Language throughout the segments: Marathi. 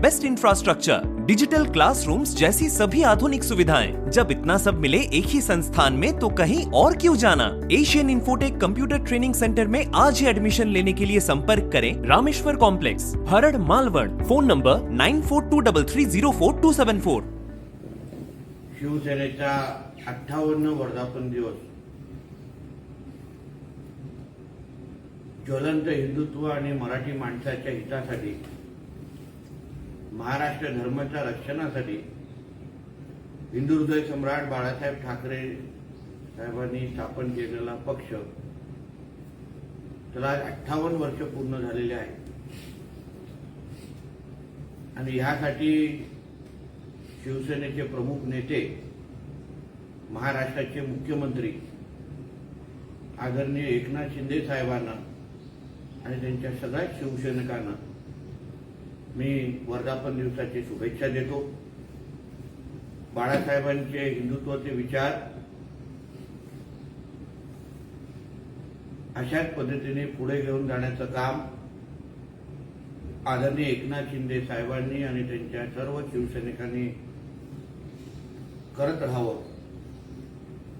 best infrastructure, digital classrooms जैसी सभी आधुनिक सुविधाएँ। जब इतना सब मिले एक ही संस्थान में तो कहीं और क्यों जाना? Asian Infotech computer training centre में आज ही एडमिशन लेने के लिए संपर्क करें Rameshwar complex हरड़ मालवड phone number nine four two double three zero four two seven four शिवसेनेचा अठ्ठावन्न वर्धापन दिवस। ज्वलंत हिंदुत्व आणि मराठी माणसाच्या हितासाठी महाराष्ट्र धर्माच्या रक्षणासाठी हिंदू हृदय सम्राट बाळासाहेब ठाकरे साहेबांनी स्थापन केलेला पक्ष त्याला अठ्ठावन्न वर्ष पूर्ण झालेले आहे आणि ह्यासाठी शिवसेनेचे प्रमुख नेते महाराष्ट्राचे मुख्यमंत्री आदरणीय एकनाथ शिंदे साहेबांना आणि त्यांच्या सगळ्याच शिवसैनिकांना मी वर्धापन दिवसाची शुभेच्छा देतो. बाळासाहेबांचे हिंदुत्वाचे विचार अशाच पद्धतीने पुढे घेऊन जाण्याचं काम आदरणीय एकनाथ शिंदे साहेबांनी आणि त्यांच्या सर्व शिवसैनिकांनी करत राहावं.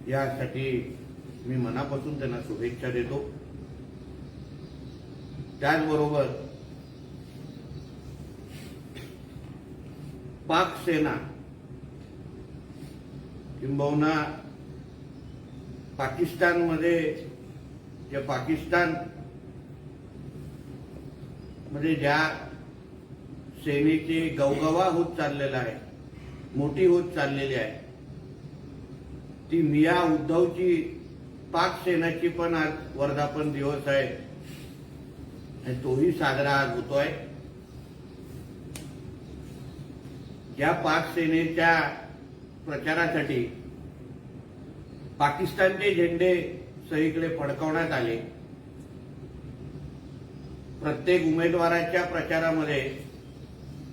यासाठी मी मनापासून त्यांना शुभेच्छा देतो. त्याचबरोबर पाक सेना किंबहुना पाकिस्तानमध्ये जे पाकिस्तानमध्ये ज्या सेनेचे गवगवा होत चाललेला आहे मोठी होत चाललेली आहे ती मिया उद्धवची पाक सेनाची पण आज वर्धापन दिवस आहे आणि तोही साजरा आज होतोय. या पाक सेनेच्या प्रचारासाठी पाकिस्तानचे झेंडे सगळीकडे फडकवण्यात आले. प्रत्येक उमेदवाराच्या प्रचारामध्ये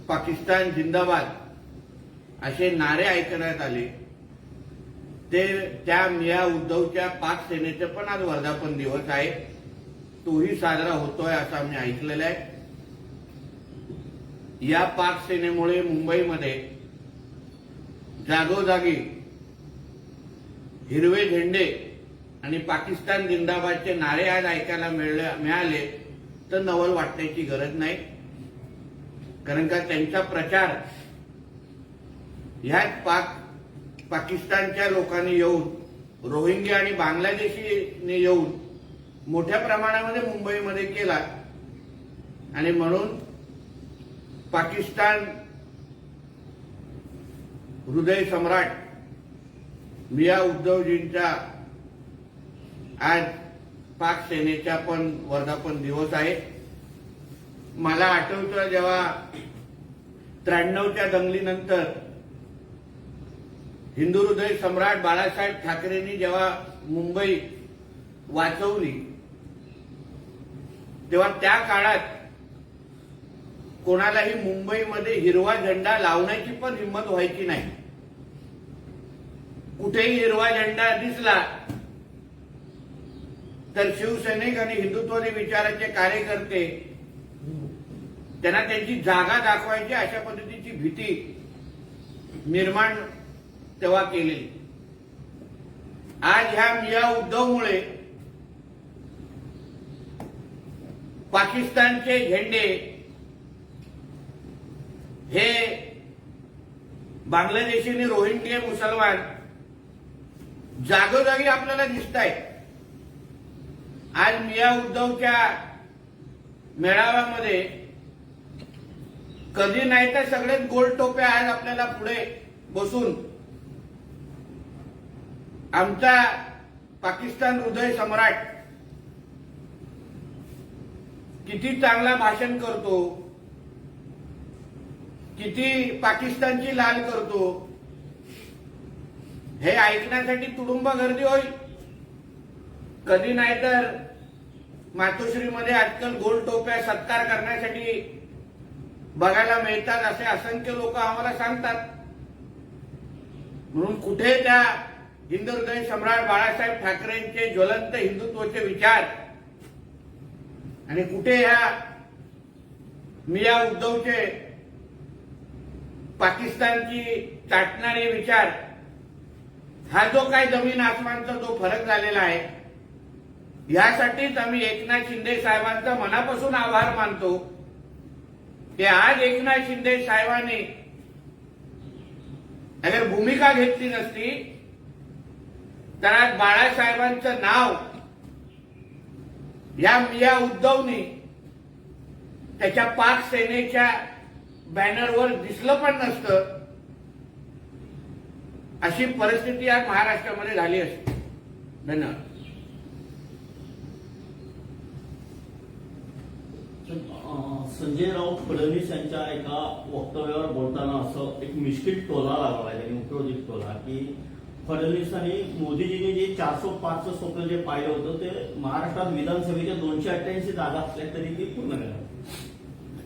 पाकिस्तान जिंदाबाद असे नारे ऐकण्यात आले. ते त्या मिया उद्धवच्या पाक सेनेचे पण आज वर्धापन दिवस आहे. तोही साजरा होतोय असं आम्ही ऐकलेलं आहे. या पाक सेनेमुळे मुंबईमध्ये जागोजागी हिरवे झेंडे आणि पाकिस्तान जिंदाबादचे नारे आज ऐकायला मिळाले तर नवल वाटण्याची गरज नाही. कारण का त्यांचा प्रचार ह्याच पाक पाकिस्तानच्या लोकांनी येऊन रोहिंग्या आणि बांगलादेशीने येऊन मोठ्या प्रमाणामध्ये मुंबईमध्ये केला. आणि म्हणून पाकिस्तान हृदय सम्राट मिया उद्धवजींचा आज पाक सेनेचा पण वर्धापन दिवस आहे. मला आठवतं जेव्हा त्र्याण्णवच्या दंगलीनंतर हिंदू हृदय सम्राट बाळासाहेब ठाकरेंनी जेव्हा मुंबई वाचवली तेव्हा त्या काळात कोणालाही मुंबईमध्ये हिरवा झेंडा लावण्याची पण हिंमत व्हायची नाही. कुठेही हिरवा झेंडा दिसला तर शिवसैनिक आणि हिंदुत्ववादी विचाराचे कार्यकर्ते त्यांना त्यांची जागा दाखवायची अशा पद्धतीची भीती निर्माण तेव्हा केलेली आज ह्या मिया उद्धवमुळे पाकिस्तानचे झेंडे हे बांगलादेशी आणि रोहिंग्या मुसलमान जागोजागी आपल्याला दिसत आहेत आज मिया उद्धवच्या मेळाव्यामध्ये कधी नाही तर सगळेच गोल टोप्या आज आपल्याला पुढे बसून आमचा पाकिस्तान हृदय सम्राट किती चांगला भाषण करतो. किती पाकिस्तानची लाल करतो? हे ऐकण्यासाठी तुडुंब गर्दी होईल. कधी नाहीतर मातोश्रीमध्ये आजकाल गोल टोप्या सत्कार करण्यासाठी बघायला मिळतात असे असंख्य लोक आम्हाला सांगतात. म्हणून कुठे त्या हिंदुहृदय सम्राट बाळासाहेब ठाकरेंचे ज्वलंत हिंदुत्वाचे विचार? आणि कुठे ह्या मिया उद्धवचे पाकिस्तानची चाटणारे विचार हा जो काय जमीन आसमानचा जो फरक झालेला आहे यासाठीच आम्ही एकनाथ शिंदे साहेबांचा मनापासून आभार मानतो. की आज एकनाथ शिंदे साहेबांनी अगर भूमिका घेतली नसती तर आज बाळासाहेबांचं नाव या मिया उद्धवनी त्याच्या पाक सेनेच्या बॅनरवर दिसलं पण नसतं. अशी परिस्थिती आज महाराष्ट्रामध्ये झाली असते. धन्यवाद. संजय राऊत फडणवीस यांच्या एका वक्तव्यावर बोलताना असं एक मिश्किल टोला लागला त्यांनी उपयोजित टोला की फडणवीसांनी मोदीजींनी जे चारशे पाचचं स्वप्न जे पाहिलं होतं ते महाराष्ट्रात विधानसभेच्या दोनशे अठ्ठ्याऐंशी जागा असल्या तरी ते पूर्ण केलं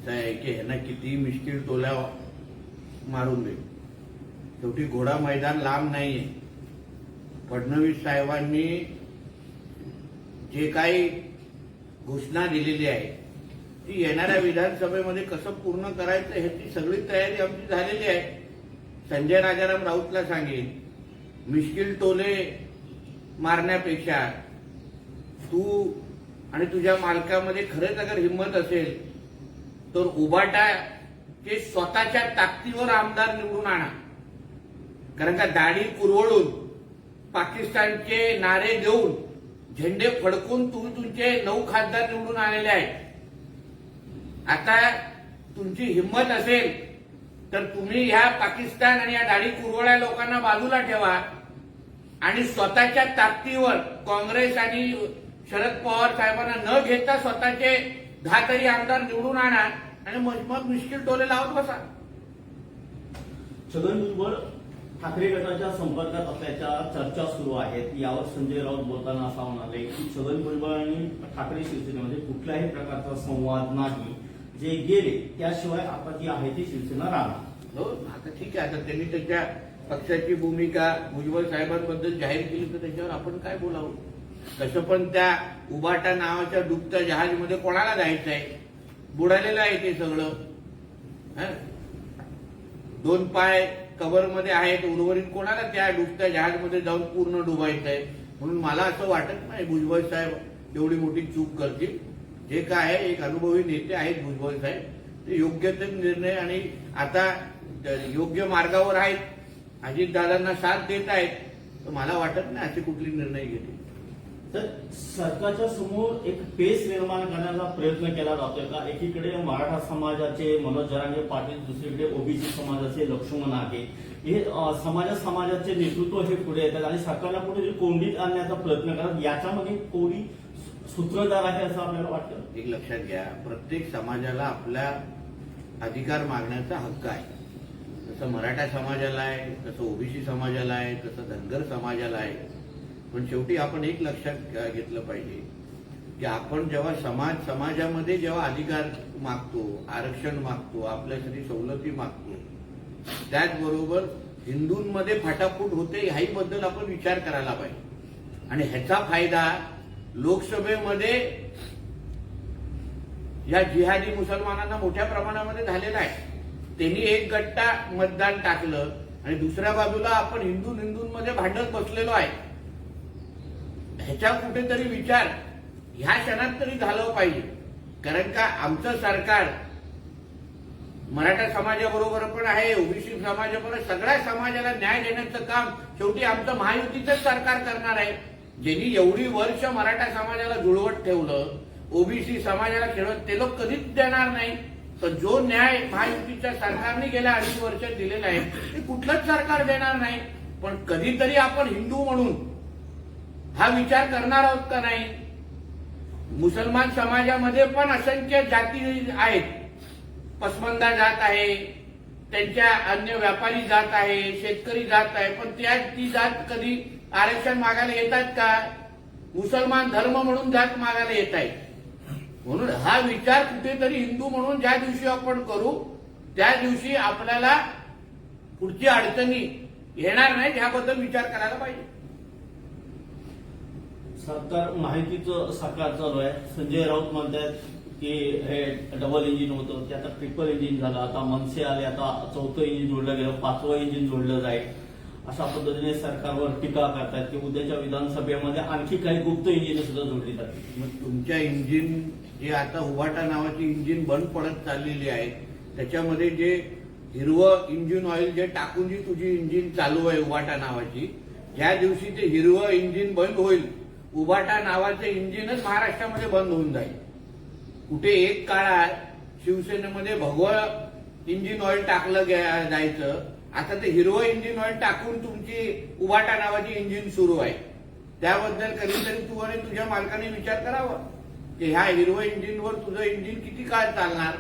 आहे की ह्यांना किती मिश्किल टोल्या मारून दे शेवटी घोडा मैदान लांब नाहीये. फडणवीस साहेबांनी जे काही घोषणा दिलेली आहे ती येणाऱ्या विधानसभेमध्ये कसं पूर्ण करायचं ह्याची सगळी तयारी आमची झालेली आहे. संजय राजाराम राऊतला सांगेन मिश्किल टोले मारण्यापेक्षा तू आणि तुझ्या मालकामध्ये खरंच अगर हिंमत असेल तर उभाटा ते स्वतःच्या ताकदीवर आमदार निवडून आणा. कारण का दाढी पुरवडून पाकिस्तानचे नारे देऊन झेंडे फडकून तुम्ही तुमचे नऊ खासदार निवडून आलेले आहेत. आता तुमची हिंमत असेल तर तुम्ही ह्या पाकिस्तान आणि या दाढी कुरवळ्या लोकांना बाजूला ठेवा आणि स्वतःच्या ताकदीवर काँग्रेस आणि शरद पवार साहेबांना न घेता स्वतःचे दहा तरी आमदार निवडून आणा आणि मग मग मुश्किल टोले लावत बसा. छगन भुजबळ ठाकरे गटाच्या संपर्कात असल्याच्या चर्चा सुरू आहेत. यावर संजय राऊत बोलताना असा म्हणाले की छगन भुजबळ आणि ठाकरे शिवसेनेमध्ये कुठल्याही प्रकारचा संवाद नाही. जे गेले त्याशिवाय आता जी आहे ती शिवसेना राहणार. हो आता ठीक आहे. आता त्यांनी त्याच्या पक्षाची भूमिका भुजबळ साहेबांबद्दल जाहीर केली तर त्याच्यावर आपण काय बोलावं? तसं पण त्या उबाटा नावाच्या डुबत्या जहाजमध्ये कोणाला जायचं आहे बुडालेलं आहे ते सगळं. दोन पाय कव्हरमध्ये आहेत उर्वरित कोणाला त्या डुबत्या जहाजमध्ये जाऊन पूर्ण डुबायचं आहे म्हणून मला असं वाटत नाही भुजबळ साहेब एवढी मोठी चूक करतील. जे काय आहे एक अनुभवी नेते आहेत भुजबळ साहेब. ते योग्य ते निर्णय आणि आता योग्य मार्गावर आहेत. अजितदादांना साथ देत आहेत. तर मला वाटत नाही असे कुठले निर्णय घेतील. तर सरकारच्या समोर एक पेस निर्माण करण्याचा प्रयत्न केला जातोय का? एकीकडे मराठा समाजाचे मनोज जरांगे पाटील दुसरीकडे ओबीसी समाजाचे लक्ष्मण आहे हे समाज समाजा समाजाचे नेतृत्व हे पुढे येतात आणि सरकारला पुढे कोंडीत आणण्याचा प्रयत्न करतात. याच्यामध्ये कोणी सूत्रधार आहे असं आपल्याला वाटतं? एक लक्षात घ्या प्रत्येक समाजाला आपला अधिकार मागण्याचा हक्क आहे. तसं मराठा समाजाला आहे तसं ओबीसी समाजाला आहे तसं धनगर समाजाला आहे. पण शेवटी आपण एक लक्षात घेतलं पाहिजे की आपण जेव्हा समाज समाजामध्ये जेव्हा अधिकार मागतो आरक्षण मागतो आपल्यासाठी सवलती मागतो त्याचबरोबर हिंदूंमध्ये फाटाफूट होते ह्याही बद्दल आपण विचार करायला पाहिजे. आणि ह्याचा फायदा लोकसभेमध्ये या जिहादी मुसलमानांना मोठ्या प्रमाणामध्ये झालेला आहे. त्यांनी एक गट्टा मतदान टाकलं आणि दुसऱ्या बाजूला आपण हिंदू हिंदूंमध्ये भांडत बसलेलो आहे. ह्याच्या कुठेतरी विचार ह्या क्षणात तरी झालं पाहिजे. कारण का आमचं सरकार मराठा समाजाबरोबर पण आहे ओबीसी समाजाबरोबर सगळ्या समाजाला न्याय देण्याचं काम शेवटी आमचं महायुतीचंच सरकार करणार आहे. ज्यांनी एवढी वर्ष मराठा समाजाला जुळवत ठेवलं ओबीसी समाजाला खेळत ते लोक कधीच देणार नाही. तर जो न्याय महायुतीच्या सरकारने गेल्या अडीच वर्ष दिलेला आहे ते कुठलंच सरकार देणार नाही. पण कधीतरी आपण हिंदू म्हणून हा विचार करणार आहोत का नाही? मुसलमान समाजामध्ये पण असंख्य जाती आहेत. पसमंदा जात आहे त्यांच्या अन्य व्यापारी जात आहे शेतकरी जात आहे पण त्या ती जात कधी आरक्षण मागायला येतात का? मुसलमान धर्म म्हणून जात मागायला येत आहे म्हणून हा विचार कुठेतरी हिंदू म्हणून ज्या दिवशी आपण करू त्या दिवशी आपल्याला पुढची अडचणी येणार नाही ह्याबद्दल विचार करायला पाहिजे. सरकार माहितीचं सरकार चालू आहे. संजय राऊत म्हणतात की हे डबल इंजिन होतं. ते आता ट्रिपल इंजिन झालं. आता मनसे आले. आता चौथं इंजिन जोडलं गेलं. पाचवं इंजिन जोडलं जाईल. अशा पद्धतीने सरकारवर टीका करतात की उद्याच्या विधानसभेमध्ये आणखी काही गुप्त इंजिन सुद्धा जोडली जातील. मग तुमच्या इंजिन जे आता उभाटा नावाची इंजिन बंद पडत चाललेली आहे त्याच्यामध्ये जे हिरवं इंजिन ऑइल जे टाकून जी तुझी इंजिन चालू आहे उभाटा नावाची ज्या दिवशी ते हिरवं इंजिन बंद होईल उभाटा नावाचं इंजिनच महाराष्ट्रामध्ये बंद होऊन जाईल. कुठे एक काळात शिवसेनेमध्ये भगवं इंजिन ऑइल टाकलं जायचं आता ते हिरवं इंजिन ऑइल टाकून तुमची उभाटा नावाची इंजिन सुरू आहे. त्याबद्दल कधीतरी तू आणि तुझ्या मालकाने विचार करावा. की ह्या हिरवं इंजिनवर तुझं इंजिन किती काळ चालणार?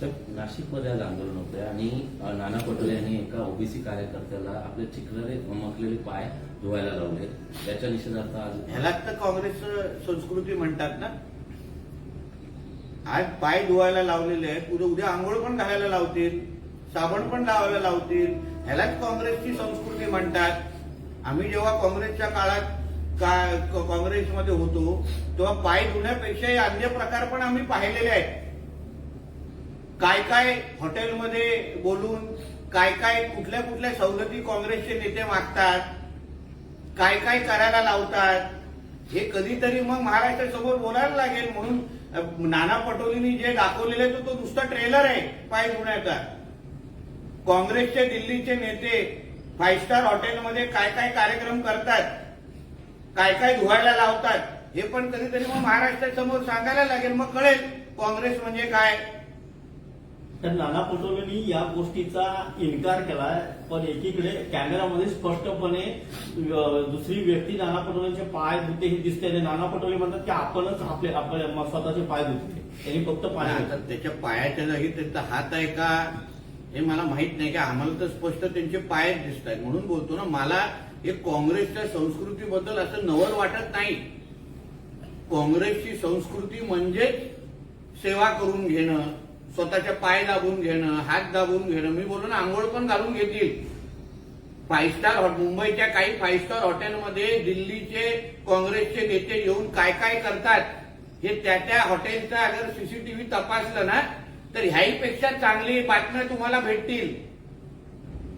तर नाशिकमध्ये आज आंदोलन होते आणि नाना पटोले यांनी एका ओबीसी कार्यकर्त्याला आपले चिखलेले मकलेले पाय धुवायला लावले. त्याच्या निषेधार्थ आज ह्यालाच तर काँग्रेस संस्कृती म्हणतात ना? आज पाय धुवायला लावलेले आहेत. उद्या उद्या आंघोळ पण घालायला लावतील. साबण पण लावायला लावतील. ह्यालाच काँग्रेसची संस्कृती म्हणतात. आम्ही जेव्हा काँग्रेसच्या काळात का- काँग्रेसमध्ये होतो तेव्हा पाय धुण्यापेक्षाही अन्य प्रकार पण आम्ही पाहिलेले आहेत. काय काय हॉटेलमध्ये बोलून काय काय कुठल्या कुठल्या सवलती काँग्रेसचे नेते मागतात काय काय करायला लावतात हे कधीतरी मग महाराष्ट्रासमोर बोलायला लागेल म्हणून नाना पटोलेंनी जे दाखवलेलं आहे तो तो नुसता ट्रेलर आहे पाय धुण्याचा. काँग्रेसचे दिल्लीचे नेते फाईव्ह स्टार हॉटेलमध्ये काय काय कार्यक्रम करतात काय काय धुवायला लावतात हे पण कधीतरी मग महाराष्ट्रासमोर सांगायला लागेल. मग कळेल काँग्रेस म्हणजे काय. तर नाना पटोलेंनी या गोष्टीचा इन्कार केलाय. पण एकीकडे कॅमेरामध्ये स्पष्टपणे दुसरी व्यक्ती नाना पटोलेंचे पाय धुते हे दिसते आणि नाना पटोले म्हणतात की आपणच आपले आपले म- स्वतःचे पाय धुतले त्यांनी फक्त पाय. त्याच्या पायाच्या जागी त्यांचा हात आहे का हे मला माहीत नाही की आम्हाला तर स्पष्ट त्यांचे पाय दिसत आहेत. म्हणून बोलतो ना मला हे काँग्रेसच्या संस्कृतीबद्दल असं नवल वाटत नाही. काँग्रेसची संस्कृती म्हणजेच सेवा करून घेणं स्वतःच्या पाय दाबून घेणं हात दाबून घेणं. मी बोलून ना आंघोळ पण घालून घेतील. फाईव्ह स्टार मुंबईच्या काही फाईव्ह स्टार हॉटेलमध्ये दिल्लीचे काँग्रेसचे नेते येऊन काय काय करतात हे त्या त्या हॉटेलचा अगर सीसीटीव्ही तपासलं ना तर ह्याहीपेक्षा चांगली बातम्या तुम्हाला भेटतील.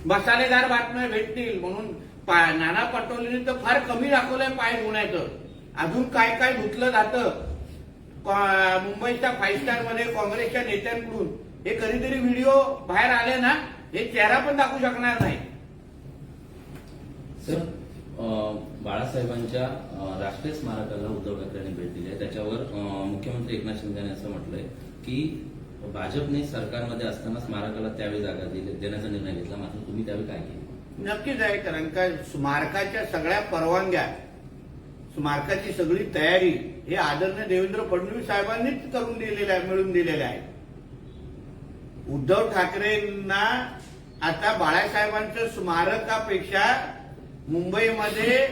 मसालेदार बातम्या भेटतील. म्हणून नाना पटोलेने तर फार कमी दाखवलंय पाय धुण्याचं. अजून काय काय धुतलं जातं? मुंबईच्या फाईव्ह स्टारमध्ये काँग्रेसच्या नेत्यांकडून हे कधीतरी व्हिडिओ बाहेर आले ना हे चेहरा पण दाखवू शकणार नाही. सर बाळासाहेबांच्या राष्ट्रीय स्मारकाला उद्धव ठाकरेंनी भेट दिली आहे. त्याच्यावर मुख्यमंत्री एकनाथ शिंदे यांनी असं म्हटलंय की भाजपने सरकारमध्ये असताना स्मारकाला त्यावेळी जागा दिली देण्याचा निर्णय घेतला. मात्र तुम्ही त्यावेळी काय केलं? नक्कीच आहे कारण का स्मारकाच्या सगळ्या परवानग्या स्मारकाची सगळी तयारी हे आदरणीय देवेंद्र फडणवीस साहेबांनीच करून दिलेल्या आहे मिळून दिलेले आहे. उद्धव ठाकरेंना आता बाळासाहेबांच्या स्मारकापेक्षा मुंबईमध्ये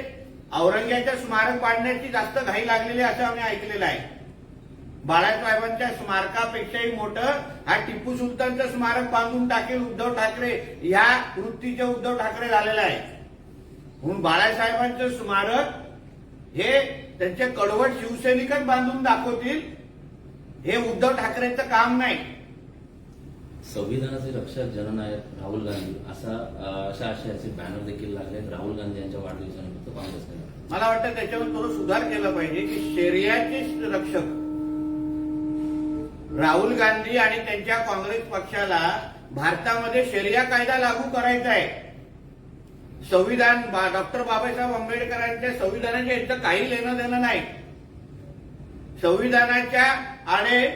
औरंग्याच्या स्मारक पाडण्याची जास्त घाई लागलेली आहे असं आम्ही ऐकलेलं आहे. बाळासाहेबांच्या स्मारकापेक्षाही मोठं हा टिपू सुलतानचं स्मारक बांधून टाकेल उद्धव ठाकरे या वृत्तीचे उद्धव ठाकरे झालेला आहे. म्हणून बाळासाहेबांचं स्मारक हे त्यांचे कडवट शिवसैनिकच बांधून दाखवतील. हे उद्धव ठाकरेंचं काम नाही. संविधानाचे रक्षक जननायक राहुल गांधी असा अशा आशयाचे बॅनर देखील लागले राहुल गांधी यांच्या वाढदिवसानिमित्त काँग्रेसने मला वाटतं त्याच्यावर थोडं सुधार केला पाहिजे की शरियाचे रक्षक राहुल गांधी आणि त्यांच्या काँग्रेस पक्षाला भारतामध्ये शरिया कायदा लागू करायचा आहे. संविधान डॉक्टर बाबासाहेब आंबेडकरांच्या संविधानाच्या इथं काही लेणं देणं नाही. संविधानाच्या आणि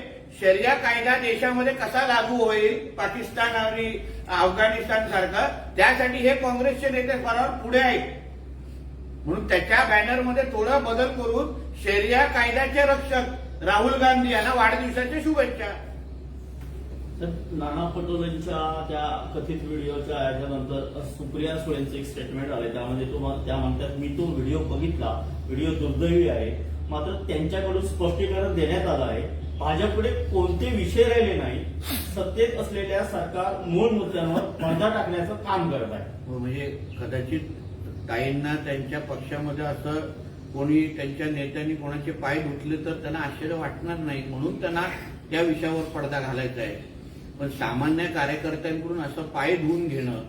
शर्या कायदा देशामध्ये कसा लागू होईल पाकिस्तान आणि अफगाणिस्तान सारखं त्यासाठी हे काँग्रेसचे नेते फार पुढे आहेत. म्हणून त्याच्या बॅनरमध्ये थोडा बदल करून शर्या कायद्याचे रक्षक राहुल गांधी यांना वाढदिवसाच्या शुभेच्छा. नाना पटोलेंच्या त्या कथित व्हिडिओच्या याच्यानंतर सुप्रिया सुळेंचं एक स्टेटमेंट आले त्यामध्ये तो त्या म्हणतात मी तो व्हिडिओ बघितला. व्हिडिओ दुर्दैवी आहे. मात्र त्यांच्याकडून स्पष्टीकरण देण्यात आलं आहे. भाजपकडे कोणते विषय राहिले नाही. सत्तेत असलेल्या सरकार मूळ मुद्द्यांवर पडदा टाकण्याचं काम करत आहे. हो, म्हणजे कदाचित काहींना त्यांच्या पक्षामध्ये असं कोणी त्यांच्या नेत्यांनी कोणाचे पाय धुतले तर त्यांना आश्चर्य वाटणार नाही म्हणून त्यांना त्या विषयावर पडदा घालायचा आहे. पण सामान्य कार्यकर्त्यांकडून असं पाय धुवून घेणं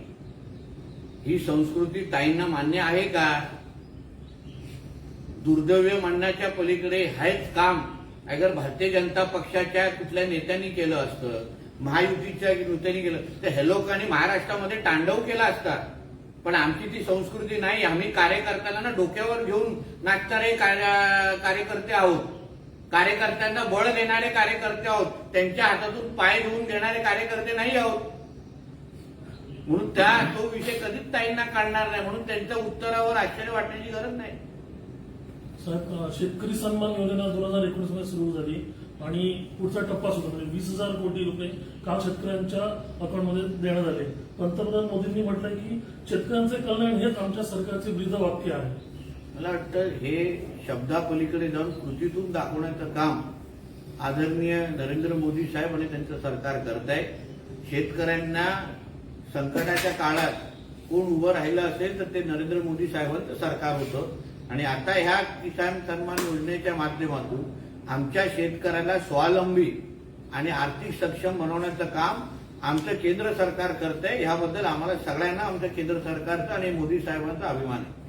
ही संस्कृती ताईंना मान्य आहे का? दुर्दैव्य म्हणण्याच्या पलीकडे हेच काम अगर भारतीय जनता पक्षाच्या कुठल्या नेत्यांनी केलं असतं महायुतीच्या नेत्यांनी केलं तर हे लोकांनी महाराष्ट्रामध्ये तांडव केला असता. पण आमची ती संस्कृती नाही आम्ही कार्यकर्त्यांना डोक्यावर घेऊन नाचणारे कार्य- कार्यकर्ते आहोत. कार्यकर्त्यांना बळ देणारे कार्यकर्ते आहोत. त्यांच्या हातातून पाय धुवून घेणारे कार्यकर्ते नाही आहोत. म्हणून त्या तो विषय कधीच ताईंना काढणार नाही. म्हणून त्यांच्या उत्तरावर आश्चर्य वाटण्याची गरज नाही. साहेब शेतकरी सन्मान योजना दोन हजार एकोणीसमध्ये सुरू झाली आणि पुढचा टप्पा सुरू म्हणजे वीस हजार कोटी रुपये काल शेतकऱ्यांच्या अकाउंटमध्ये देण्यात आले. पंतप्रधान मोदींनी म्हटलं की शेतकऱ्यांचे कल्याण हेच आमच्या सरकारचे ब्रीद वाक्य आहे. मला वाटतं हे शब्दापलीकडे जाऊन कृतीतून दाखवण्याचं काम आदरणीय नरेंद्र मोदी साहेब आणि त्यांचं सरकार करत आहे. शेतकऱ्यांना संकटाच्या काळात कोण उभं राहिलं असेल तर ते नरेंद्र मोदी साहेबांचं सरकार होतं. आणि आता ह्या किसान सन्मान योजनेच्या माध्यमातून आमच्या शेतकऱ्याला स्वावलंबी आणि आर्थिक सक्षम बनवण्याचं काम आमचं केंद्र सरकार करत आहे ह्याबद्दल आम्हाला सगळ्यांना आमच्या केंद्र सरकारचा आणि मोदी साहेबांचा अभिमान आहे.